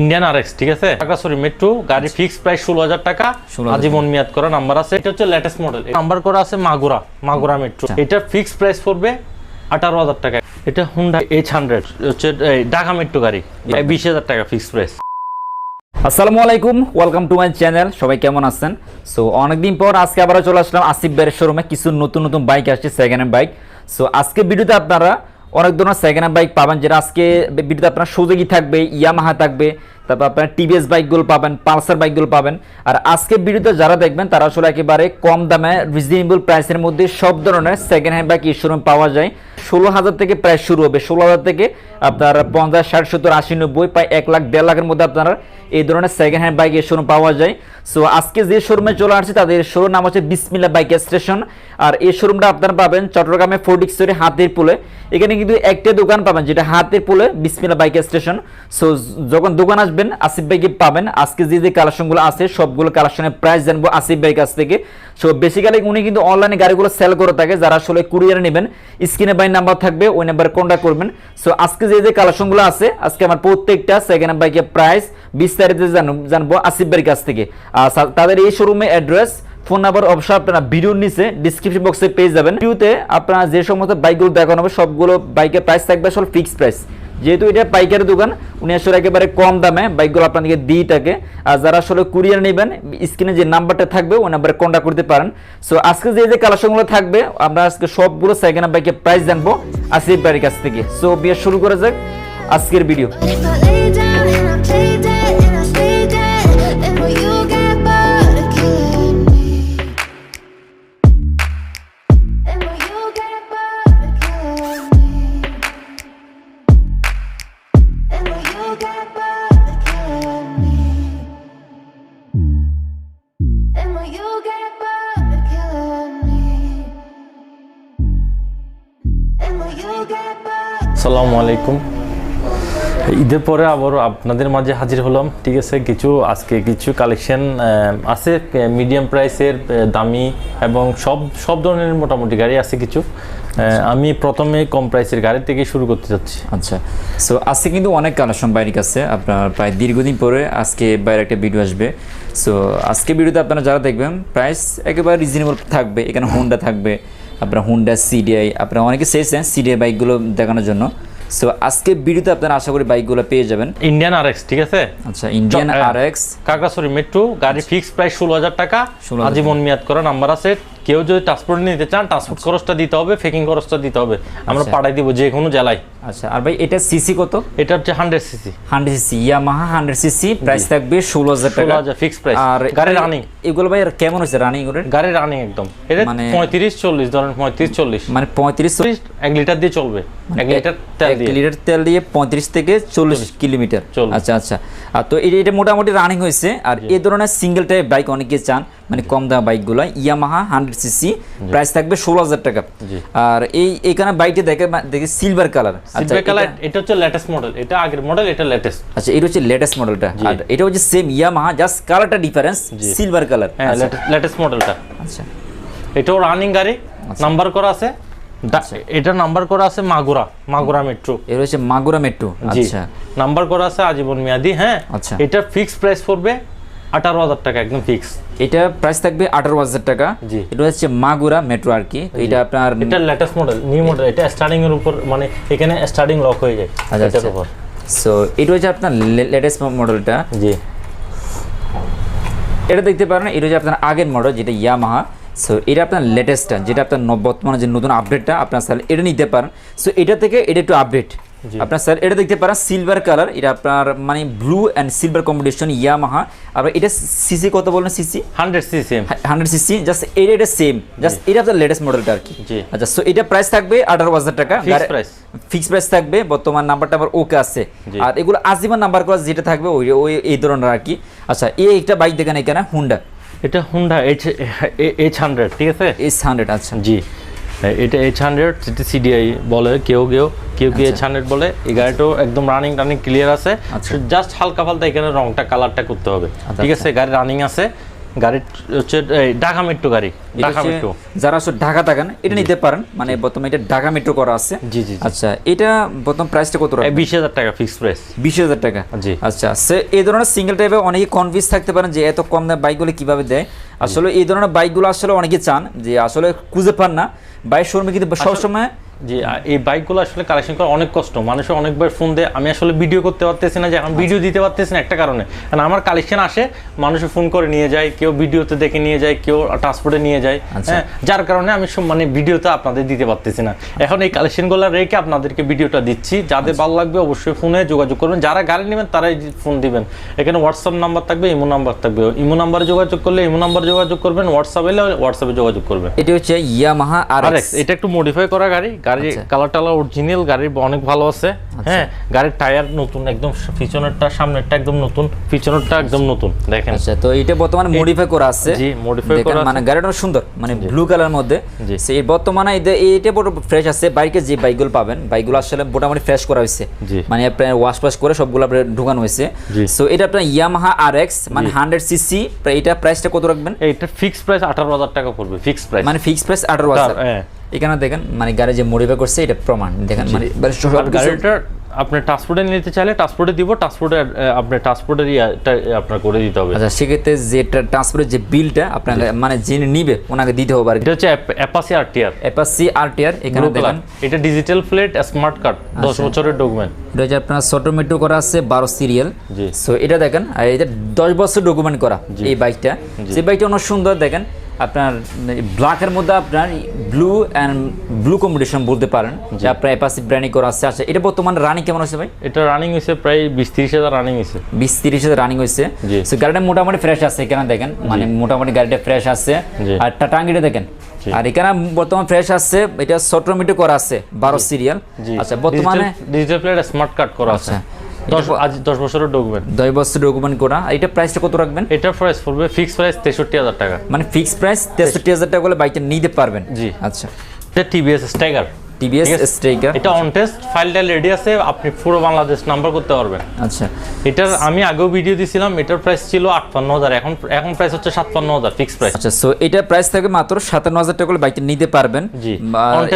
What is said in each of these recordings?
Indian ঠিক আছে? Sorry metro গাড়ি ফিক্স প্রাইস ষোলো হাজার টাকা। আজীবন মেয়াদ করা নাম্বার আছে। এটা হচ্ছে লেটেস্ট মডেল নাম্বার করা আছে মাগুরা মাগুরা মেট্রো আচ্ছা। এটা ফিক্স প্রাইস পড়বে আঠারো হাজার টাকা এটা হুন্ডা এইচ হান্ড্রেড হচ্ছে ঢাকা মেট্রো গাড়ি। বিশ হাজার টাকা ফিক্স প্রাইস আসসালামু আলাইকুম ওয়েলকাম টু মাই চ্যানেল সবাই কেমন আছেন? সো অনেকদিন পর আজকে আবার চলে আসলাম আসিফ ভাইয়ের শোরুমে কিছু নতুন নতুন বাইক আসছে সেকেন্ড হ্যান্ড বাইক সো আজকে ভিডিওতে আপনারা অনেক ধরনের সেকেন্ড হ্যান্ড বাইক পাবেন যেটা আজকে ভিডিওতে আপনার সুযোগী থাকবে ইয়ামাহা থাকবে। তারপর আপনার টিভিএস বাইকগুলো পাবেন, পালসার বাইকগুলো পাবেন। আর আজকে ভিডিওতে যারা দেখবেন, তারা আসলে একেবারে কম দামে রিজনেবল প্রাইসের মধ্যে সব ধরনের সেকেন্ড হ্যান্ড বাইক শোরুম পাওয়া যায়। ষোলো হাজার থেকে প্রাইস শুরু হবে। ষোলো হাজার থেকে আপনার পঞ্চাশ, ষাট, সত্তর, আশি, নব্বই, প্রায় এক লাখ, দেড় লাখের মধ্যে আপনারা এই ধরনের সেকেন্ড হ্যান্ড বাইক শোরুম পাওয়া যায়। সো আজকে যে শোরুমে চলে আসছে, তাদের শোরুম নাম হচ্ছে বিসমিল্লা বাইক স্টেশন আর এই শোরুমটা আপনারা পাবেন চট্টগ্রামে ফোর্ডিক্সরি হাতের পুলে। এখানে কিন্তু একটা দোকান পাবেন, যেটা হাতের পুলে বিসমিল্লা বাইক স্টেশন সো যখন দোকান আসবেন, আসিফ বাইকে পাবেন। আজকে যে যে কালেকশনগুলো আছে, সবগুলো কালেকশনের প্রাইস জানব আসিফ ভাইয়ের কাছ থেকে। সো বেসিক্যালি উনি কিন্তু অনলাইনে গাড়িগুলো সেল করে থাকে, যারা আসলে কুরিয়ারে নেবেন, স্ক্রিনে বাই নাম্বার থাকবে, ওই নাম্বারে কন্ট্যাক্ট করবেন। সো আজকে যে যে কালেকশনগুলো আছে, আজকে আমার প্রত্যেকটা সেকেন্ড হ্যান্ড বাইকের প্রাইস বিস্তারিত জানো- জানব আসিফ ভাইয়ের কাছ থেকে। আর তাদের এই শোরুমে অ্যাড্রেস ফোন নাম্বার অবশ্যই আপনারা ভিডিওর নিচে ডিসক্রিপশন বক্সে পেয়ে যাবেন। ভিডিওতে আপনারা যে সমস্ত বাইকগুলো দেখানো হবে, সবগুলো বাইকের প্রাইস থাকবে আসলে ফিক্স প্রাইস যেহেতু এটা পাইকারি দোকান, উনি আসলে একেবারে কম দামে বাইকগুলো আপনাদেরকে দিই থাকে। আর যারা আসলে কুরিয়ার নেবেন, স্ক্রিনে যে নাম্বারটা থাকবে, ওই নাম্বারে কন্ট্যাক্ট করতে পারেন। সো আজকে যে যে কালেকশনগুলো থাকবে, আমরা আজকে সবগুলো সেকেন্ড হ্যান্ড বাইকের প্রাইস জানব আসিফ বাড়ির কাছ থেকে। সো বিয়ে শুরু করা যাক আজকের ভিডিও ঈদের পরে আবারও আপনাদের মাঝে হাজির হলাম। ঠিক আছে, কিছু আজকে কিছু কালেকশন আছে মিডিয়াম প্রাইসের দামি এবং সব সব ধরনের মোটামুটি গাড়ি আছে কিছু। আমি প্রথমে কম প্রাইসের গাড়ি থেকে শুরু করতে চাচ্ছি। আচ্ছা সো আজকে কিন্তু অনেক কালেকশন বাইরের কাছে আপনার প্রায় দীর্ঘদিন পরে আজকে বাইরে একটা ভিডিও আসবে। সো আজকে ভিডিওতে আপনারা যারা দেখবেন প্রাইস একেবারে রিজনেবল থাকবে। এখানে হোন্ডা থাকবে, আপনার হোন্ডা সিডিআই আপনারা অনেকে চেয়েছেন সিডিআই বাইকগুলো দেখানোর জন্য। সো আজকে ভিডিওতে আপনারা আশা করি বাইকগুলো পেয়ে যাবেন। ইন্ডিয়ান আরএক্স ঠিক আছে? আচ্ছা ইন্ডিয়ান আরএক্স আর এক্স কাকাসরি মেট্রো গাড়ি ফিক্স প্রাইস ষোলো হাজার টাকা। 16,000 আজীবন মেয়াদ করা নাম্বার আছে। কেউ যদি ট্রান্সপোর্ট নিতে চান ট্রান্সপোর্ট খরচটা দিতে হবে ফেকিং খরচটা দিতে হবে। আমরা আচ্ছা। পাঠাই দিব যে কোনো জেলায়। আচ্ছা আর ভাই এটা সিসি কত? এটা হচ্ছে hundred CC hundred CC Yamaha hundred CC price থাকবে ষোলো হাজার টাকা। হাজার ফিক্স প্রাইস আর গাড়ি রানিং এগুলো ভাই কেমন হয়েছে রানিং এগুলোর গাড়ি রানিং একদম। এটা মানে- পঁয়ত্রিশ চল্লিশ ধরেন পঁয়ত্রিশ চল্লিশ। মানে পঁয়ত্রিশ চল্লিশ? এক লিটার দিয়ে চলবে। এক লিটার তেল দিয়ে। লিটার তেল দিয়ে পঁয়ত্রিশ থেকে চল্লিশ কিলোমিটার। আচ্ছা আচ্ছা। আর তো এটা মোটামুটি রানিং হয়েছে। আর এই ধরনের সিঙ্গেল টাইপ বাইক অনেকে চান। মানে কম দাম বাইকগুলো ইয়ামাহা হান্ড্রেড সিসি প্রাইস থাকবে ষোলো হাজার টাকা আর এই এখানে বাইকটা দেখে দেখে সিলভার কালার আচ্ছা কালার এটা- হচ্ছে লেটেস্ট মডেল এটা আগের মডেল এটা লেটেস্ট আচ্ছা এটা হচ্ছে লেটেস্ট মডেলটা আর এটা হচ্ছে সেম ইয়ামাহা জাস্ট কালারটা ডিফারেন্স সিলভার কালার লেটেস্ট মডেলটা আচ্ছা। এটাও রানিং গাড়ি নাম্বার করা আছে। এটা নাম্বার করা আছে মাগুরা মাগুরা মেট্রো এর হচ্ছে মাগুরা মেট্রো আচ্ছা। নাম্বার করা আছে আজীবন মেয়াদি হ্যাঁ। আচ্ছা। এটা ফিক্স প্রাইস পড়বে আঠারো হাজার টাকা একদম ফিক্স এটা প্রাইস থাকবে আঠারো হাজার টাকা। জি। এটা হচ্ছে মাগুরা মেট্রো আর কি। এটা আপনার এটা লেটেস্ট মডেল নিউ মডেল এটা স্টার্টিং এর উপর মানে এখানে স্টার্টিং লক হয়ে যায়। আচ্ছা এটার আচ্ছা। উপর। সো এটা হচ্ছে আপনার লেটেস্ট মডেলটা জি। এটা দেখতে পারেন এটা হচ্ছে আপনার আগের মডেল যেটা ইয়ামাহা সো এটা আপনার লেটেস্টটা যেটা আপনার বর্তমানে যে নতুন আপডেটটা আপনার স্যার এটা নিতে পারেন। সো এটা থেকে এটা একটু আপডেট আপনার স্যার এটা দেখতে পারেন সিলভার কালার এটা আপনার মানে blue and silver combination Yamaha আবার এটা সিসি কত বলেন CC hundred CC. Hundred CC just এটা এটা সেম জাস্ট এটা আপনার লেটেস্ট মডেলটা আর কি। আচ্ছা সো এটা প্রাইস থাকবে আঠারো হাজার টাকা। Fixed price। ফিক্স প্রাইস থাকবে বর্তমান নাম্বারটা আবার ওকে আছে। আর এগুলো আজীবন নাম্বার করা যেটা থাকবে ওই ওই এই ধরনের আর কি। আচ্ছা এই একটা বাইক দেখেন এখানে হুন্ডা এটা হুন্ডা এইচ এইচ হান্ড্রেড ঠিক আছে? এস হান্ড্রেড আচ্ছা। জি। এটা এইচ হান্ড্রেড যেটা সিডিআই বলে কেউ কেউ কেউ কেউ এইচ হান্ড্রেড বলে। এই গাড়িটাও একদম রানিং রানিং ক্লিয়ার আছে। আচ্ছা। জাস্ট হালকা ফালকা এখানে রংটা কালারটা করতে হবে। আচ্ছা, ঠিক আছে? গাড়ি রানিং আছে। গাড়ি হচ্ছে ঢাকা মেট্রো গাড়ি। ঢাকা মেট্রো যারা আসলে ঢাকা থাকেন এটা নিতে পারেন। মানে বর্তমানে এটা ঢাকা মেট্রো করা আছে। জি, জি, জি। আচ্ছা এটা প্রথম প্রাইসটা কত রাখবেন? বিশ হাজার টাকা ফিক্স প্রাইস বিশ হাজার টাকা? জি। আচ্ছা সে এই ধরনের সিঙ্গেল টাইপে অনেকে কনফিউজ থাকতে পারেন যে এত কম দামে বাইকগুলো কীভাবে দেয়। আসলে এই ধরনের বাইকগুলো আসলে অনেকে চান যে আসলে খুঁজে পান না। বাইক শোরুমে কিন্তু সবসময় আ- এই বাইকগুলো আসলে কালেকশন করা অনেক কষ্ট। মানুষ অনেকবার ফোন দেয় আমি আসলে ভিডিও করতে পারতেছি না যে এখন ভিডিও দিতে পারতেছি না একটা কারণে। কারণ আমার কালেকশন আসে মানুষ ফোন করে নিয়ে যায় কেউ ভিডিওতে দেখে নিয়ে যায় কেউ ট্রান্সপোর্টে নিয়ে যায় আচ্ছা। হ্যাঁ? যার কারণে আমি মানে ভিডিওতে আপনাদের দিতে পারতেছি না। এখন এই কালেকশনগুলো রেখে আপনাদেরকে ভিডিওটা দিচ্ছি। যাদের আচ্ছা। ভালো লাগবে অবশ্যই ফোনে যোগাযোগ করবেন। যারা গাড়ি নেবেন তারাই ফোন দিবেন। এখানে হোয়াটসঅ্যাপ নাম্বার থাকবে ইমো নাম্বার থাকবে। ইমো নাম্বারে যোগাযোগ করলে ইমো নাম্বারে যোগাযোগ করবেন হোয়াটসঅ্যাপ এলে হোয়াটসঅ্যাপে যোগাযোগ করবেন এটা হচ্ছে ইয়ামাহা আর এটা একটু মডিফাই করা গাড়ি। গাড়ি আচ্ছা। কালার টালার অরিজিনাল গাড়ি অনেক ভালো আছে। হ্যাঁ গাড়ির টায়ার নতুন একদম পিছনেরটা সামনেরটা একদম নতুন পিছনেরটা একদম নতুন দেখেন। আচ্ছা তো এটা বর্তমানে মডিফাই করা আছে। জি, দেখেন, করা মানে গাড়িটা সুন্দর মানে ব্লু কালার মধ্যে। সেই বর্তমানে এটা- বড় ফ্রেশ আছে বাইকে যে বাইকগুলো পাবেন বাইকগুলো আসলে মোটামুটি ফ্রেশ করা হয়েছে। মানে আপনার ওয়াশ ওয়াশ করে সবগুলো আপনার ঢুকানো হয়েছে। সো এটা আপনার ইয়ামাহা আর এক্স মানে হান্ড্রেড সিসি এটা প্রাইসটা কত রাখবেন? এইটা ফিক্স প্রাইস আঠারো হাজার টাকা পড়বে ফিক্স প্রাইস মানে ফিক্স প্রাইস আঠারো হাজার। এখানে দেখেন মানে গাড়ি যে মডিফাই করছে এটা প্রমাণ। দেখেন মানে গাড়িটা আপনি ট্রান্সপোর্টে নিতে চাইলে ট্রান্সপোর্টে দিব ট্রান্সপোর্টে আপনি ট্রান্সপোর্টের ইয়েটা আপনার করে দিতে হবে। আচ্ছা সেক্ষেত্রে যে ট্রান্সপোর্টের যে বিলটা আপনাকে মানে যিনি নিবে ওনাকে দিতে হবে আর এটা হচ্ছে অ্যাপাসি আর টিআর অ্যাপাসি আরটিআর এখানে দেখেন এটা ডিজিটাল প্লেট স্মার্ট কার্ড দশ আচ্ছা। বছরের ডকুমেন্ট এটা হচ্ছে আপনার ছোটো মেট্রো করা আছে বারো সিরিয়াল জি। সো এটা দেখেন আর এটা দশ বছর ডকুমেন্ট করা এই বাইকটা সেই বাইকটা অনেক সুন্দর দেখেন আপনার ব্ল্যাকের মধ্যে আপনার ব্লু অ্যান্ড ব্লু কম্বিনেশন বলতে পারেন যে আপনার অ্যাপাসি ব্র্যান্ডিং করা আছে। আচ্ছা এটা বর্তমানে রানিং কেমন আছে ভাই? এটা রানিং হয়েছে প্রায় বিশ তিরিশ হাজার রানিং হয়েছে। বিশ তিরিশ হাজার রানিং হয়েছে। সো গাড়িটা মোটামুটি ফ্রেশ আছে এখানে দেখেন মানে মোটামুটি গাড়িটা ফ্রেশ আছে। আর টাটাঙ্গিটা দেখেন আর এখানে বর্তমান ফ্রেশ আছে এটা ছোটো মিটু করা আছে বারো সিরিয়াল আচ্ছা বর্তমানে ডিজিটাল প্লেট স্মার্ট কার্ড করা আছে। আচ্ছা। দশ বছরের ডকুমেন্ট দশ বছর ডকুমেন্ট করা এটা প্রাইসটা কত রাখবেন? এটার প্রাইস পড়বে ফিক্স প্রাইস তেষট্টি হাজার টাকা। মানে ফিক্স প্রাইস তেষট্টি হাজার টাকা করে বাইকটা নিতে পারবেন? জি। আচ্ছা। এটা টিভিএস স্টাইগার টিভিএস স্ট্রাইকার এটা অন টেস্ট ফাইলটা রেডি আছে আপনি পুরো বাংলাদেশ নাম্বার করতে পারবেন। আচ্ছা। এটার আমি আগেও ভিডিও দিছিলাম এটার প্রাইস ছিল আটপান্ন হাজার এখন এখন প্রাইস হচ্ছে সাতপান্ন হাজার ফিক্স প্রাইস আচ্ছা সো এটা প্রাইস থাকবে মাত্র সাতান্ন হাজার টাকা করে বাইকটা নিতে পারবেন। জি, বা- on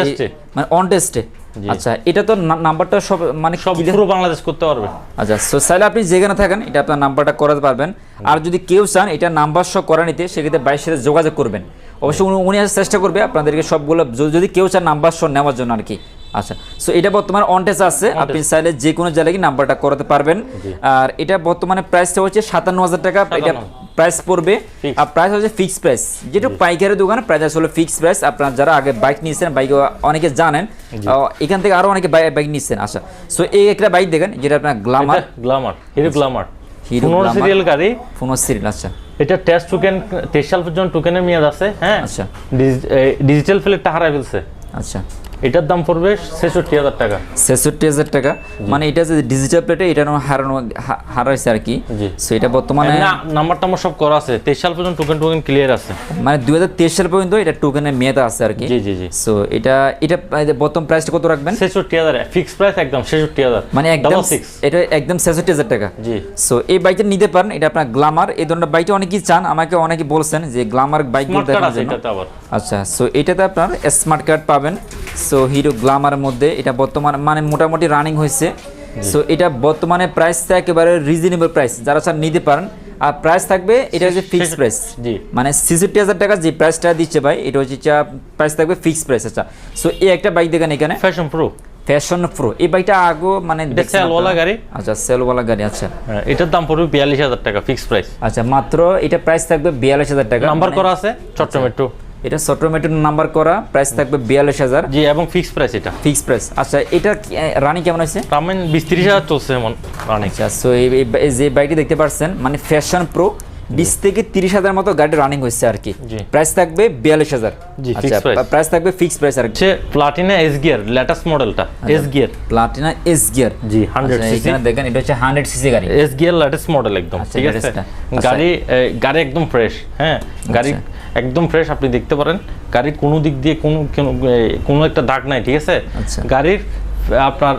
মানে অন টেস্টে। আচ্ছা এটা তো নাম্বারটা সব মানে সব পুরো বাংলাদেশ করতে পারবেন আচ্ছা সো চাইলে আপনি যেখানে থাকেন এটা আপনার নাম্বারটা করাতে পারবেন। আর যদি কেউ চান এটা নাম্বার সহ করা নিতে সেক্ষেত্রে বাইরের সাথে যোগাযোগ করবেন। অবশ্যই উনি- চেষ্টা করবে আপনাদেরকে সবগুলো যদি কেউ চান নাম্বার সহ নেওয়ার জন্য আর কি আচ্ছা সো এটা বর্তমানে অনটেস আছে। আপনি চাইলে যে কোনো জায়গায় গিয়ে নাম্বারটা করাতে পারবেন। আর এটা বর্তমানে প্রাইসটা হচ্ছে সাতান্ন হাজার টাকা। এটা 57 প্রাইস পড়বে। আর প্রাইস হচ্ছে ফিক্স প্রাইস যেটা পাইকারি দোকানে প্রাইস আসলে ফিক্স প্রাইস আপনারা যারা আগে বাইক নিয়েছেন বাইক অনেকে জানেন এখান থেকে আরও অনেকে বাইক নিচ্ছেন। আচ্ছা সো এই একটা বাইক দেখেন যেটা আপনার Glamour Glamour Hero Glamour Hero serial গাড়ি। ফোনো সিরিয়াল আচ্ছা। এটা টেস্ট টোকেন সাল পর্যন্ত টোকেনের মেয়াদ আছে হ্যাঁ? আচ্ছা। ডিজিটাল প্লেটটা হারাই ফেলছে। আচ্ছা। এটার দাম পড়বে ছেষট্টি হাজার টাকা। ছেষট্টি হাজার টাকা। মানে এটা যে ডিজিটাল প্লেটে এটা হারানো হারাইছে আর কি। সো এটা বর্তমানে নাম্বার টাম্বার সব করা আছে। তেইশ সাল পর্যন্ত টোকেন টোকেন ক্লিয়ার আছে। মানে দুই হাজার তেইশ সাল পর্যন্ত এটা টোকেনের মেয়াদ আছে আর কি। জি জি জি। সো এটা এটা বর্তমান প্রাইসটা কত রাখবেন? ছেষট্টি হাজার। ফিক্স প্রাইস একদম ছেষট্টি হাজার। মানে একদম এটা একদম ছেষট্টি হাজার টাকা। জি। সো এই বাইকটা নিতে পারেন। এটা আপনার গ্লামার এই ধরনের বাইকটা অনেকেই চান। আমাকে অনেকে বলছেন যে গ্লামার বাইক দেখার জন্য। আচ্ছা। সো এটাতে আপনার স্মার্ট কার্ড পাবেন। সো হিরো গ্লামার মধ্যে এটা বর্তমান মানে মোটামুটি রানিং হয়েছে। সো এটা বর্তমানে প্রাইসটা একেবারে রিজনেবল প্রাইস যারা স্যার নিতে পারেন। আর প্রাইস থাকবে এটা হচ্ছে ফিক্সড প্রাইস জি। মানে ছেষট্টি হাজার টাকা যে প্রাইসটা দিচ্ছে ভাই এটা হচ্ছে প্রাইস থাকবে ফিক্সড প্রাইস আচ্ছা। সো এই একটা বাইক দেখেন এখানে। ফ্যাশন প্রো ফ্যাশন প্রো এই বাইকটা আগো মানে সেলওয়ালা গাড়ি? আচ্ছা সেলওয়ালা গাড়ি আচ্ছা। হ্যাঁ, এটার দাম পড়বে বিয়াল্লিশ হাজার টাকা ফিক্সড প্রাইস আচ্ছা মাত্র এটা প্রাইস থাকবে বিয়াল্লিশ হাজার টাকা। নাম্বার মানে করা আছে চট্টগ্রাম একটু এটা সট্রোমেটের নাম্বার করা প্রাইস থাকবে বিয়াল্লিশ হাজার। জি এবং ফিক্স প্রাইস এটা। ফিক্স প্রাইস আচ্ছা এটা রানি কেমন আছে রামেন বিশ তিরিশ হাজার চলছে এমন অনেক আচ্ছা সো এই যে বাইকটি দেখতে পাচ্ছেন মানে ফ্যাশন প্রো বিশ থেকে তিরিশ হাজার মতো গাড়ি রানিং হচ্ছে আর কি। প্রাইস থাকবে বিয়াল্লিশ হাজার। জি, আচ্ছা। প্রাইস থাকবে ফিক্স প্রাইস আর কি। প্লাটিনা এস গিয়ার লেটেস্ট মডেলটা S gear Platina S gear জি, 100 cc এখানে দেখেন এটা হচ্ছে হান্ড্রেড সিসি গাড়ি। এস গিয়ার লেটেস্ট মডেল একদম আচ্ছা, ঠিক আছে। আচ্ছা। গাড়ি গাড়ি একদম ফ্রেশ হ্যাঁ? গাড়ি একদম ফ্রেশ আপনি দেখতে পারেন। গাড়ির কোনো দিক দিয়ে কোনো কোনো একটা দাগ নাই ঠিক আছে? আচ্ছা। গাড়ির আপনার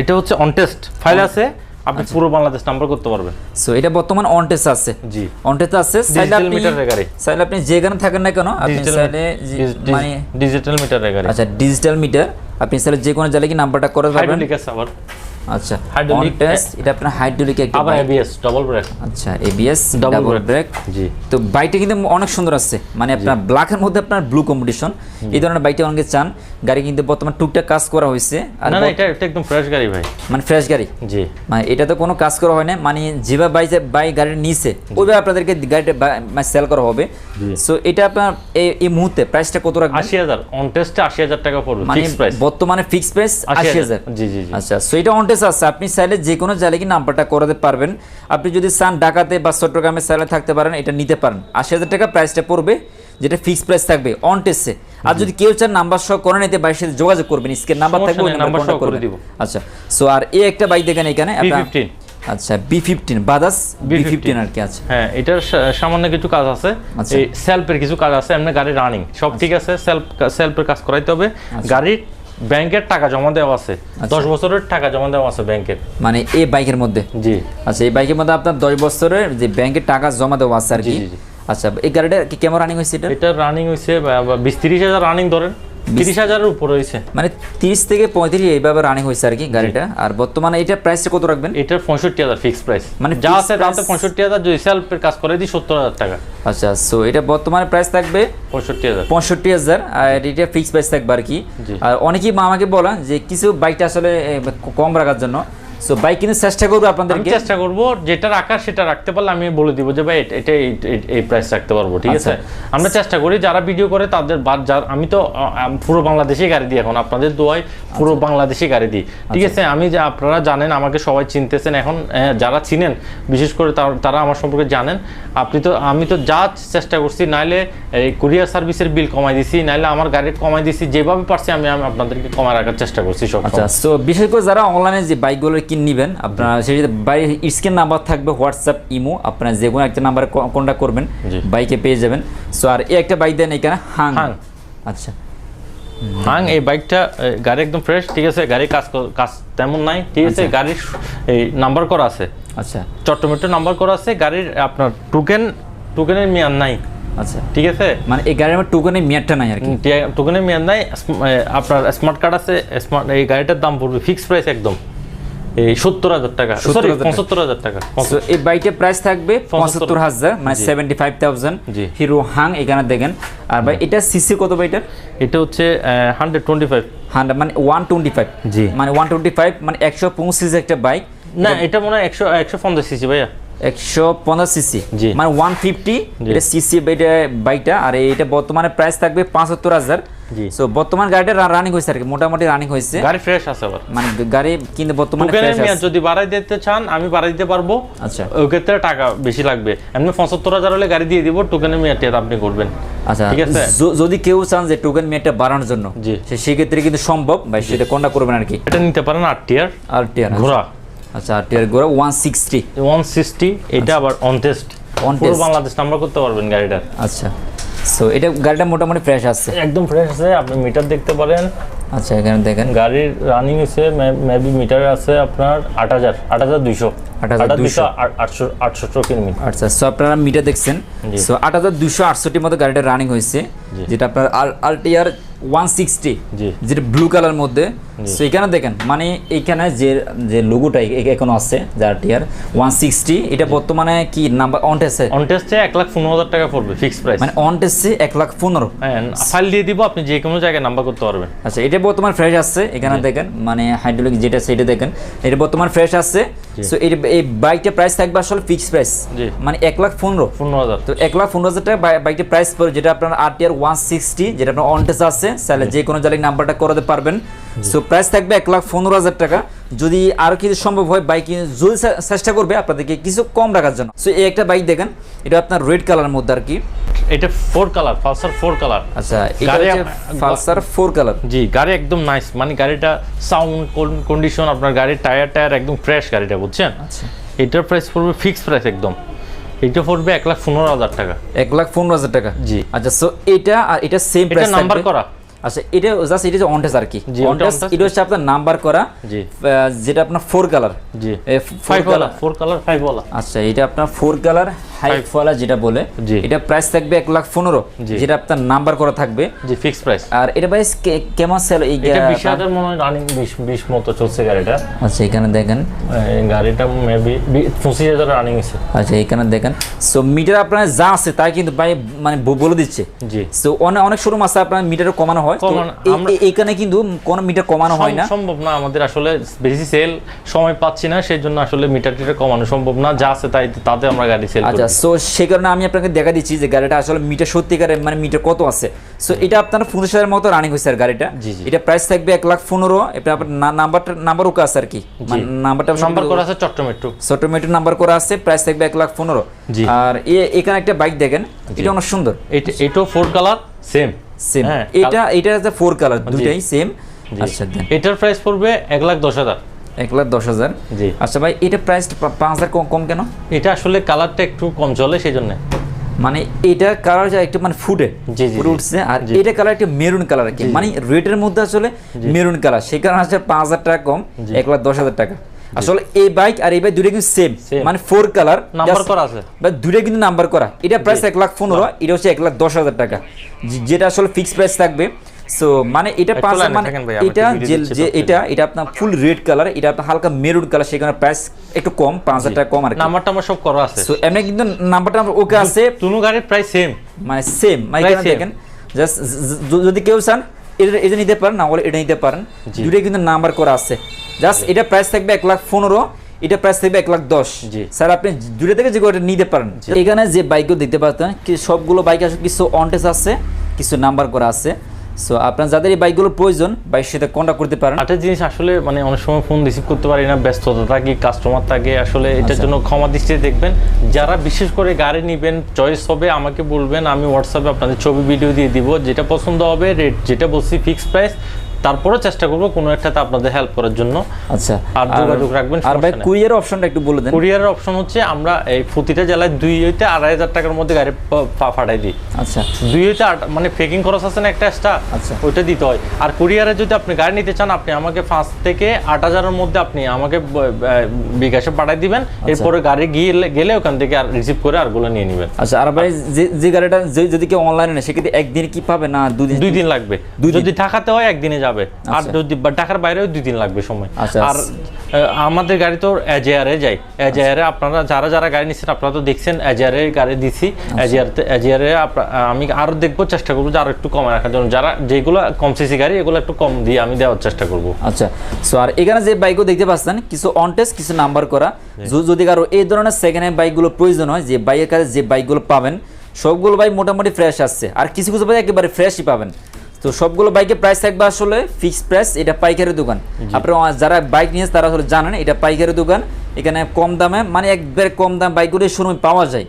এটা হচ্ছে অন টেস্ট ফাইল আছে আপনি পুরো বাংলাদেশ নাম্বার করতে পারবেন। সো এটা বর্তমান অন টেস্ট আছে। জি। অন টেস্ট আছে meter এর গাড়ি। চাইলে আপনি যেখানে থাকেন না কেন আপনি ডিজিটাল চাইলে মানে ডিজিটাল মিটারের গাড়ি। আচ্ছা ডিজিটাল মিটার আপনি চাইলে যে কোনো জায়গায় কি নাম্বারটা করে পারবেন হাইড্রোলিক আছে আবার। আচ্ছা অন টেস্ট এটা আপনার হাইড্রোলিক একটা আবার এবিএস ডাবল ব্রেক আচ্ছা এবিএস ডাবল ব্রেক জি। তো বাইকটা কিন্তু অনেক সুন্দর আছে মানে আপনার ব্ল্যাকের মধ্যে আপনার ব্লু কম্পিটিশন এই ধরনের বাইকটা অনেকে চান। গাড়ি কিন্তু বর্তমান টুকটাক কাজ করা হয়েছে। আর না না এটা এটা একদম ফ্রেশ গাড়ি ভাই। মানে ফ্রেশ গাড়ি। জি। মানে এটা তো কোনো কাজ করা হয় না। মানে যেভাবে বাইক বাইক গাড়ির নিচে ওইভাবে আপনাদেরকে গাড়িটা সেল করা হবে। সো এটা আপনার এই- মুহূর্তে প্রাইসটা কত রাখবেন? আশি হাজার। অন টেস্টে আশি হাজার টাকা পড়বে। মানে ফিক্স প্রাইস বর্তমানে ফিক্স প্রাইস আশি হাজার। জি জি আচ্ছা সো এটা অনটেস আছে। আপনি চাইলে যে কোনো জায়গায় কি নাম্বারটা করাতে পারবেন। আপনি যদি চান ঢাকাতে বা চট্টগ্রামে চাইলে থাকতে পারেন এটা নিতে পারেন। আশি হাজার টাকা প্রাইসটা পড়বে যেটা ফিক্স প্রাইস থাকবে অন টেস্টে আর যদি কেউ চান নাম্বার সহ করে নিতে বাইরের সাথে যোগাযোগ করবেন স্ক্রিন নাম্বার থাকবে ওই নাম্বার নাম্বার সহ করে দিব। আচ্ছা সো আর এই একটা বাইক দেখেন এখানে আচ্ছা B fifteen Badass B fifteen আর কি আছে। হ্যাঁ এটার সামান্য কিছু কাজ আছে। আচ্ছা। সেলফের কিছু কাজ আছে এমনি গাড়ি রানিং সব ঠিক আছে সেলফ সেলফের কাজ করাইতে হবে। আচ্ছা। গাড়ির ব্যাংকের টাকা জমা দেওয়া আছে। দশ বছরের টাকা জমা দেওয়া আছে ব্যাংকের। মানে এই বাইকের মধ্যে? জি। আচ্ছা এই বাইকের মধ্যে আপনার দশ বছরের যে ব্যাংকের টাকা জমা দেওয়া আছে আর কি। আচ্ছা এই গাড়িটা কি কেমন রানিং হয়েছে এটা? এটা রানিং হয়েছে বিশ তিরিশ হাজার রানিং ধরেন। তিরিশ হাজারের উপরে হয়েছে। মানে তিরিশ থেকে পঁয়ত্রিশ এইভাবে রানিং হয়েছে আর কি গাড়িটা। আর বর্তমানে এটার প্রাইসটা কত রাখবেন? এটার পঁয়ষট্টি হাজার ফিক্স প্রাইস মানে যা আছে তাতে পঁয়ষট্টি হাজার যদি সেলফের কাজ করে দিই সত্তর হাজার টাকা। আচ্ছা সো এটা বর্তমানে প্রাইস থাকবে পঁয়ষট্টি হাজার। পঁয়ষট্টি হাজার আর এটা ফিক্স প্রাইস থাকবে আর কি। আর অনেকেই আমাকে বলা যে কিছু বাইকটা আসলে কম রাখার জন্য। সো বাইক কিনে চেষ্টা করব আপনাদেরকে। চেষ্টা করব যেটা রাখার সেটা রাখতে পারলে আমি বলে দিব যে ভাই এটা- এই- প্রাইস রাখতে পারব ঠিক আছে? আমরা চেষ্টা করি যারা ভিডিও করে তাদের বাদ যার আমি তো পুরো বাংলাদেশে গাড়ি দিই এখন আপনাদের দোয়ায় পুরো বাংলাদেশে গাড়ি দিই ঠিক আছে? আমি যে আপনারা জানেন আমাকে সবাই চিনতেছেন এখন যারা চিনেন বিশেষ করে তার- আমার সম্পর্কে জানেন আপনি তো আমি তো যা চেষ্টা করছি নাইলে এই কুরিয়ার সার্ভিসের বিল কমাই দিছি নাইলে আমার গাড়ি কমাই দিছি যেভাবে পারছি আমি আমি আপনাদেরকে কমায় রাখার চেষ্টা করছি সব আচ্ছা তো বিশেষ করে যারা অনলাইনে যে বাইকগুলো কিনে নেবেন। আপনারা সেই বাইরে স্ক্রিন নাম্বার থাকবে হোয়াটসঅ্যাপ ইমো আপনারা যে কোনো একটা নাম্বারে কন্ট্যাক্ট করবেন বাইকে পেয়ে যাবেন। সো আর এই একটা বাইক দেন এখানে হাং হাং। আচ্ছা। হাং এই বাইকটা গাড়ি একদম ফ্রেশ ঠিক আছে? গাড়ি কাজ কাজ তেমন নাই ঠিক আছে? গাড়ির এই নাম্বার করা আছে। আচ্ছা। চট্টমেট্রো নাম্বার করা আছে গাড়ির আপনার টোকেন টোকেনের মেয়াদ নাই। আচ্ছা। ঠিক আছে? মানে এই গাড়ির আমার টোকনের মেয়াদটা নাই আর কি। টোকেনের মেয়াদ নাই আপনার স্মার্ট কার্ড আছে স্মার্ট এই গাড়িটার দাম পড়বে ফিক্স প্রাইস একদম। এই সত্তর হাজার টাকা। সরি পঁচাত্তর হাজার টাকা। এই বাইকের প্রাইস থাকবে পঁচাত্তর। হাজার মানে seventy five thousand hero Hang এখানে দেখেন। আর ভাই এটা সিসি কত ভাই এটার এটা হচ্ছে হান্ড্রেড টোয়েন্টি ফাইভ হান্ড্রেড মানে ওয়ান টোয়েন্টি ফাইভ জি। মানে ওয়ান টোয়েন্টি ফাইভ মানে একশো পঁচিশ একটা বাইক না এটা মনে হয় একশো একশো পঞ্চাশ সিসি ভাইয়া। একশো পঞ্চাশ সিসি মানে ওয়ান ফিফটি এটা সিসি বাইকটা আর এটা বর্তমানে প্রাইস থাকবে পাঁচাত্তর হাজার। জি। সো বর্তমান গাড়িটা রানিং হয়েছে আর কি মোটামুটি রানিং হয়েছে গাড়ি ফ্রেশ আছে মানে গাড়ি কিন্তু বর্তমানে মেয়াদ আছে। যদি বাড়াই দিতে চান আমি বাড়াই দিতে পারব। আচ্ছা। ওই ক্ষেত্রে টাকা বেশি লাগবে। এমনি পঁচাত্তর হাজার হলে গাড়ি দিয়ে দিব টোকেনের আপনি করবেন। আচ্ছা ঠিক আছে? যদি কেউ চান যে টোকেন মেয়াদটা বাড়ানোর জন্য সেক্ষেত্রে কিন্তু সম্ভব। ভাই সেটা কোনটা করবেন আর কি? এটা নিতে পারেন আট টিয়ার। আর টিয়ার ঘোড়া। আচ্ছা আর টিয়ার সিক্সটি ওয়ান সিক্সটি এটা আবার অন টেস্ট পুরো বাংলাদেশ নাম্বার করতে পারবেন গাড়িটার আচ্ছা। সো এটা গাড়িটা মোটামুটি ফ্রেশ আসছে একদম ফ্রেশ আছে আপনি মিটার দেখতে পারেন। আচ্ছা এখানে দেখেন। গাড়ির রানিং হচ্ছে মেবি মিটার আছে আপনার আট হাজার আট হাজার দুইশো। 8,200 আটশো আটশো কিলোমিটার আচ্ছা সো আপনারা মিটার দেখছেন। সো আট হাজার দুশো আটষট্টির মতো গাড়িটা রানিং হয়েছে যেটা আপনার আলটিয়ার ওয়ান সিক্সটি। যেটা ব্লু কালার মধ্যে। সো এখানে দেখেন মানে এইখানে যে যে লোগোটা এখনও আছে যে আলটিয়ার ওয়ান সিক্সটি এটা বর্তমানে কি নাম্বার অন টেসে অন টেস্টে এক লাখ পনেরো হাজার টাকা পড়বে ফিক্স প্রাইস মানে অন টেসে এক লাখ পনেরো। হ্যাঁ ফাইল দিয়ে দিব আপনি যে কোনো জায়গায় নাম্বার করতে পারবেন। আচ্ছা এটা বর্তমান ফ্রেশ আসছে এখানে দেখেন মানে হাইড্রোলিক যেটা সেটা দেখেন এটা বর্তমান ফ্রেশ আসছে। সো এই বাইকটা প্রাইস থাকবে আসলে ফিক্স প্রাইস মানে এক লাখ পনেরো। পনেরো হাজার। তো এক লাখ পনেরো হাজার টাকা বাই- প্রাইস পড়ে যেটা আপনার আর টি আর ওয়ান সিক্সটি যেটা আপনার অনটেস আছে তাহলে যে কোনো জায়গায় নাম্বারটা করাতে পারবেন। সো প্রাইস থাকবে এক লাখ পনেরো হাজার টাকা। যদি আরও কিছু সম্ভব হয় বাইক যদি চেষ্টা করবে আপনাদেরকে কিছু কম রাখার জন্য। সো এই একটা বাইক দেখেন এটা আপনার রেড কালার মধ্যে আর কি। এটা four colour Pulsar four colour আচ্ছা এটা পালসার ফোর কালার জি গাড়ি একদম নাইস মানে গাড়িটা সাউন্ড কন্ডিশন আপনার গাড়ির টায়ার টায়ার একদম ফ্রেশ গাড়িটা বুঝছেন? আচ্ছা। এটার প্রাইস পড়বে ফিক্স প্রাইস একদম। এটা পড়বে এক লাখ পনেরো হাজার টাকা। এক লাখ পনেরো হাজার টাকা। জি। আচ্ছা সো এটা আর এটা সেম প্রাইস নাম্বার করা। আচ্ছা এটা জাস্ট এটা অনটেস আর কি। অনটেস এটা হচ্ছে আপনার নাম্বার করা যেটা আপনার ফোর কালার জি। Five colour four colour five colour আচ্ছা এটা আপনার ফোর কালার হাই ফলা যেটা বলে এটা প্রাইস থাকবে এক লাখ পনেরো যেটা আপনার নাম্বার করা থাকবে। জি ফিক্স প্রাইস আর এটা ভাই কেমন সেল এই এটা বিশ হাজার মনে হয় রানিং বিশ বিশ মতো চলছে গাড়িটা। আচ্ছা এখানে দেখেন। গাড়িটা মেবি পঁচিশ হাজার রানিং হয়েছে আচ্ছা এখানে দেখেন। সো মিটার আপনার যা আছে তাই কিন্তু ভাই মানে বলে দিচ্ছে। জি। সো অনেক অনেক শোরুম আছে আপনার মিটার কমানো হয়। এই- কিন্তু কোনো মিটার কমানো হয় না। সম্ভব না আমাদের আসলে বেশি সেল সময় পাচ্ছি না সেই জন্য আসলে মিটার টিটার কমানো সম্ভব না। যা আছে তাই তাতে আমরা গাড়ি সেল আচ্ছা সো সেই কারণে আমি আপনাকে দেখা দিচ্ছি যে গাড়িটা আসলে মিটার সত্যিকারের মানে মিটার কত আছে। সো এটা আপনার পঁচিশ হাজার মতো রানিং হয়েছে আর গাড়িটা। এটা প্রাইস থাকবে এক লাখ পনেরো। এটা আপনার নাম্বারটা নাম্বার ওকে আছে আর কি। মানে নাম্বারটা নাম্বার করা আছে চট্টগ্রাম একটু অটোমেটিক নাম্বার করা আছে প্রাইস থাকবে এক লাখ পনেরো। আর এখানে একটা বাইক দেখেন এটা অনেক সুন্দর। এটা এটাও ফোর কালার সেম সেম এটা এটা আছে ফোর কালার দুটাই সেম আচ্ছা এটার প্রাইস পড়বে এক লাখ দশ হাজার। এক লাখ দশ হাজার। জি। আচ্ছা ভাই এটা প্রাইস পাঁচ হাজার কম কেন? এটা আসলে কালারটা একটু কম চলে সেই জন্য মানে এটা কালার একটু মানে ফুটে উঠছে আর এটা কালার একটা মেরুন কালার কি। মানে রেটের মধ্যে আসলে মেরুন কালার সেই কারণে আসলে পাঁচ হাজার টাকা কম এক লাখ দশ হাজার টাকা। আসলে এই বাইক আর এই বাইক দুটো কিন্তু সেম মানে ফোর কালার নাম্বার করা আছে। দুটো কিন্তু নাম্বার করা। এটা প্রাইস এক লাখ পনেরো এটা হচ্ছে এক লাখ দশ হাজার টাকা। যেটা আসলে ফিক্স প্রাইস থাকবে সো মানে এটা পাঁচ মানে এটা যে এটা এটা আপনার ফুল রেড কালার এটা আপনার হালকা মেরুন কালার সেখানে প্রাইস একটু কম পাঁচ হাজার টাকা কম আর নাম্বারটা আমার সব করা আছে। সো এমনি কিন্তু নাম্বারটা ওকে আছে। তুনু গাড়ির প্রাইস সেম মানে সেম মানে দেখেন জাস্ট যদি কেউ চান এটা এটা নিতে পারেন না হলে এটা নিতে পারেন। দুটোই কিন্তু নাম্বার করা আছে। জাস্ট এটা প্রাইস থাকবে এক লাখ পনেরো এটা প্রাইস থাকবে এক লাখ দশ। স্যার আপনি দুটো থেকে যে একটা নিতে পারেন? এখানে যে বাইকগুলো দেখতে পাচ্ছেন কি সবগুলো বাইক আসলে কিছু অনটেস আছে কিছু নাম্বার করা আছে। সো আপনার যাদের এই বাইকগুলো প্রয়োজন বাইক সাথে কন্ট্যাক্ট করতে পারেন। একটা জিনিস আসলে মানে অনেক সময় ফোন রিসিভ করতে পারি না ব্যস্ততা থাকি কাস্টমার থাকে আসলে এটার জন্য ক্ষমা দৃষ্টিতে দেখবেন। যারা বিশেষ করে গাড়ি নেবেন চয়েস হবে আমাকে বলবেন আমি হোয়াটসঅ্যাপে আপনাদের ছবি ভিডিও দিয়ে দিব। যেটা পছন্দ হবে রেট যেটা বলছি ফিক্সড প্রাইস তারপরেও চেষ্টা করব কোনো একটাতে আপনাদের হেল্প করার জন্য। আচ্ছা আর যোগাযোগ রাখবেন, আর ভাই কুরিয়ার অপশনটা একটু বলে দেন। কুরিয়ারের অপশন হচ্ছে আমরা এই প্রতিটা জেলায় দুই হইতে আড়াই হাজার টাকার মধ্যে গাড়ি পাঠাই দিই। আচ্ছা। দুই হইতে মানে পেকিং খরচ আছে না একটা এক্সট্রা আচ্ছা। ওইটা দিতে হয়। আর কুরিয়ারে যদি আপনি গাড়ি নিতে চান আপনি আমাকে পাঁচ থেকে আট হাজারের মধ্যে আপনি আমাকে বিকাশে পাঠাই দিবেন। এরপরে গাড়ি গিয়ে গেলে ওখান থেকে আর রিসিভ করে আর আরগুলো নিয়ে নেবেন। আচ্ছা আর ভাই যে গাড়িটা যদি কেউ অনলাইনে নেয় সেক্ষেত্রে একদিন কি পাবে না দুদিন? দুই দিন লাগবে। দুই দিন? যদি ঢাকাতে হয় একদিনে যাবে। আর আচ্ছা। যদি ঢাকার বাইরেও দুই দিন লাগবে সময়। আচ্ছা। আর আমাদের গাড়ি তো এজেয়ারে যায়। এজেয়ারে আপনারা যারা যারা গাড়ি নিচ্ছেন আপনারা তো দেখছেন এজেয়ারে গাড়ি দিছি। আচ্ছা। এজেয়ারতে এজেয়ারে আমি আরও দেখব চেষ্টা করব যে আরও একটু কমে রাখার জন্য। যারা যেগুলো কম সিসি গাড়ি এগুলো একটু কম দিয়ে আমি দেওয়ার চেষ্টা করব। আচ্ছা। সো আর এখানে যে বাইকগুলো দেখতে পাচ্ছেন কিছু অনটেস কিছু নাম্বার করা। যদি কারও এই ধরনের সেকেন্ড হ্যান্ড বাইকগুলো প্রয়োজন হয় যে বাইকের কাছে যে বাইকগুলো পাবেন সবগুলো বাইক মোটামুটি ফ্রেশ আসছে। আর কিছু কিছু বাইক একেবারে ফ্রেশই পাবেন। তো সবগুলো বাইকের প্রাইস থাকবে আসলে ফিক্সড প্রাইস এটা পাইকারি দোকান। আপনারা যারা বাইক নিয়েছে তারা আসলে জানেন এটা পাইকারি দোকান। এখানে কম দামে মানে একবারে কম দাম বাইকগুলো শোরুমে পাওয়া যায়।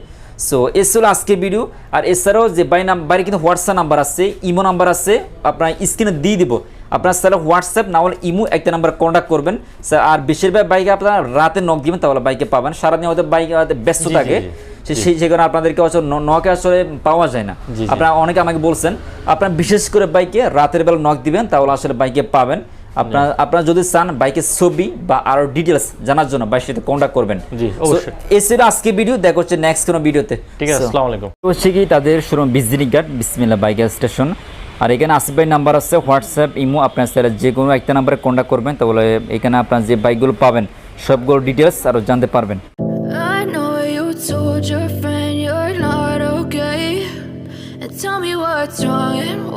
সো এস হলো আজকে ভিডিও আর এছাড়াও যে বাই নাম্বার কিন্তু হোয়াটসঅ্যাপ নাম্বার আছে ইমো নাম্বার আছে আপনার স্ক্রিনে দিয়ে দিব। আপনার তাহলে হোয়াটসঅ্যাপ না হলে ইমো একটা নাম্বার কন্ট্যাক্ট করবেন। স্যার আর বেশিরভাগ বাইকে আপনারা রাতে নক দিবেন তাহলে বাইকে পাবেন। সারাদিন হয়তো বাইক ব্যস্ত থাকে। সেই কারণে আপনাদেরকে আসলে নকে আসলে পাওয়া যায় না। আপনারা অনেকে আমাকে বলছেন আপনারা বিশেষ করে বাইকে রাতের বেলা নক দিবেন তাহলে আসলে বাইকে পাবেন। আপনার আপনারা যদি চান বাইকের ছবি বা আরও ডিটেলস জানার জন্য বাইকের সাথে কন্ট্যাক্ট করবেন। জি, অবশ্যই। আজকে ভিডিও দেখা হচ্ছে নেক্সট কোনো ভিডিওতে ঠিক আছে আসসালামু আলাইকুম। হচ্ছে কি তাদের showroom visiting card Bismillah bike station আর এখানে আসিফ ভাই নাম্বার আছে হোয়াটসঅ্যাপ ইমো আপনার স্যার যে কোনো একটা নাম্বারে কন্ট্যাক্ট করবেন তাহলে এখানে আপনার যে বাইকগুলো পাবেন সবগুলো ডিটেলস আরও জানতে পারবেন। what's wrong and